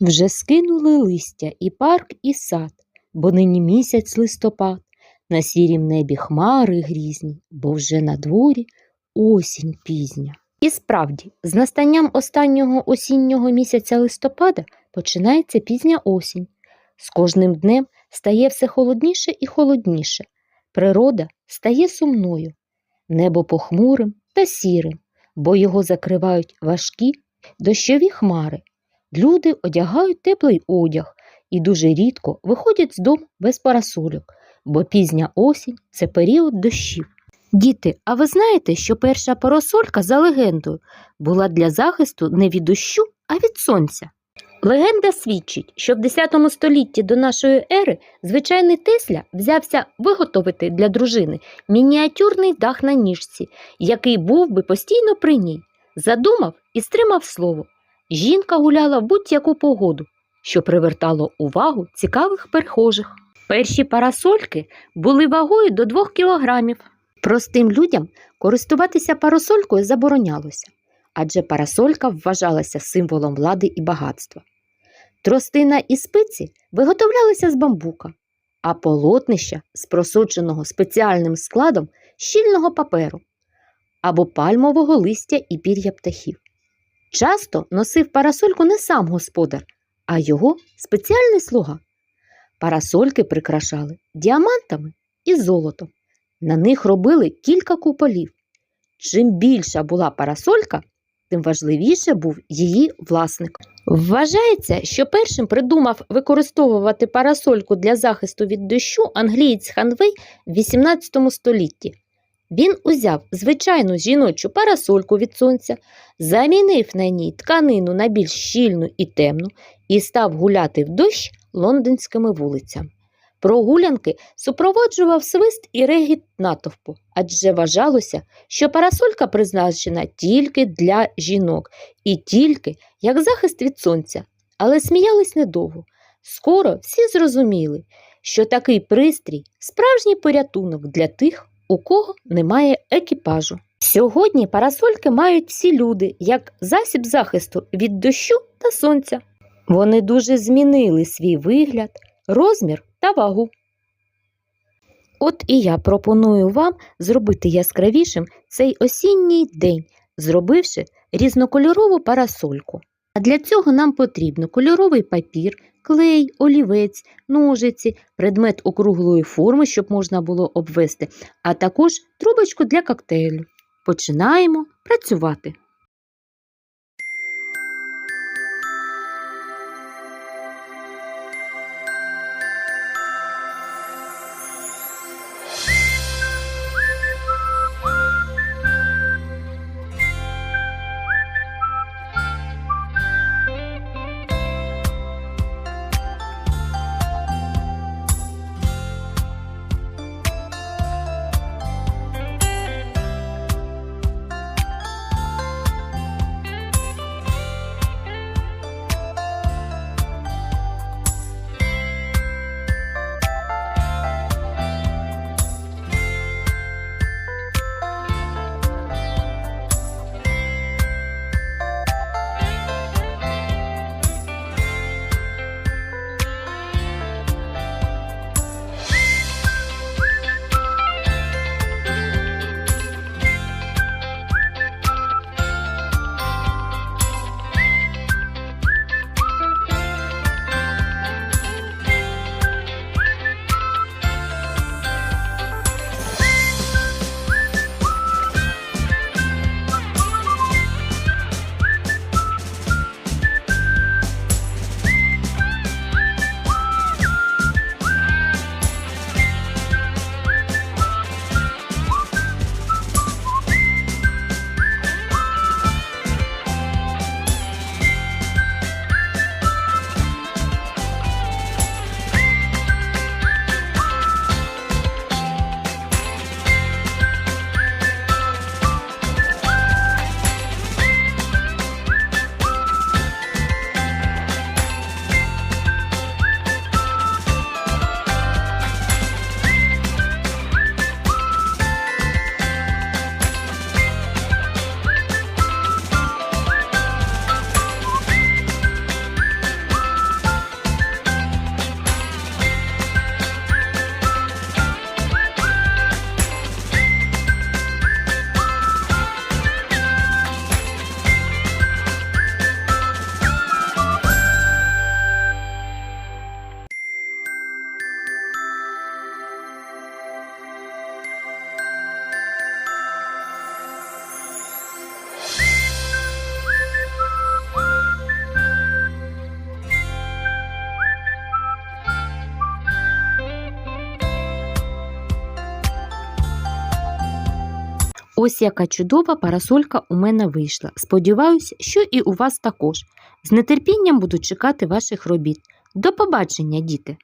Вже скинули листя і парк, і сад, бо нині місяць листопад, на сірім небі хмари грізні, бо вже на дворі осінь пізня. І справді, з настанням останнього осіннього місяця листопада починається пізня осінь. З кожним днем стає все холодніше і холодніше. Природа стає сумною, небо похмурим та сірим, бо його закривають важкі дощові хмари. Люди одягають теплий одяг і дуже рідко виходять з дому без парасольок, бо пізня осінь це період дощів. Діти, а ви знаєте, що перша парасолька за легендою була для захисту не від дощу, а від сонця? Легенда свідчить, що в 10 столітті до нашої ери звичайний Тесля взявся виготовити для дружини мініатюрний дах на ніжці, який був би постійно при ній. Задумав і стримав слово. Жінка гуляла в будь-яку погоду, що привертало увагу цікавих перехожих. Перші парасольки були вагою до 2 кілограмів. Простим людям користуватися парасолькою заборонялося, адже парасолька вважалася символом влади і багатства. Тростина і спиці виготовлялися з бамбука, а полотнища з просоченого спеціальним складом щільного паперу або пальмового листя і пір'я птахів. Часто носив парасольку не сам господар, а його спеціальний слуга. Парасольки прикрашали діамантами і золотом. На них робили кілька куполів. Чим більша була парасолька, тим важливіше був її власник. Вважається, що першим придумав використовувати парасольку для захисту від дощу англієць Ханвей в 18 столітті. Він узяв звичайну жіночу парасольку від сонця, замінив на ній тканину на більш щільну і темну і став гуляти в дощ лондонськими вулицями. Прогулянки супроводжував свист і регіт натовпу, адже вважалося, що парасолька призначена тільки для жінок і тільки як захист від сонця. Але сміялись недовго. Скоро всі зрозуміли, що такий пристрій справжній порятунок для тих, у кого немає екіпажу. Сьогодні парасольки мають всі люди як засіб захисту від дощу та сонця. Вони дуже змінили свій вигляд, розмір та вагу. От і я пропоную вам зробити яскравішим цей осінній день, зробивши різнокольорову парасольку. А для цього нам потрібно кольоровий папір, клей, олівець, ножиці, предмет округлої форми, щоб можна було обвести, а також трубочку для коктейлю. Починаємо працювати. Ось яка чудова парасолька у мене вийшла. Сподіваюся, що і у вас також. З нетерпінням буду чекати ваших робіт. До побачення, діти!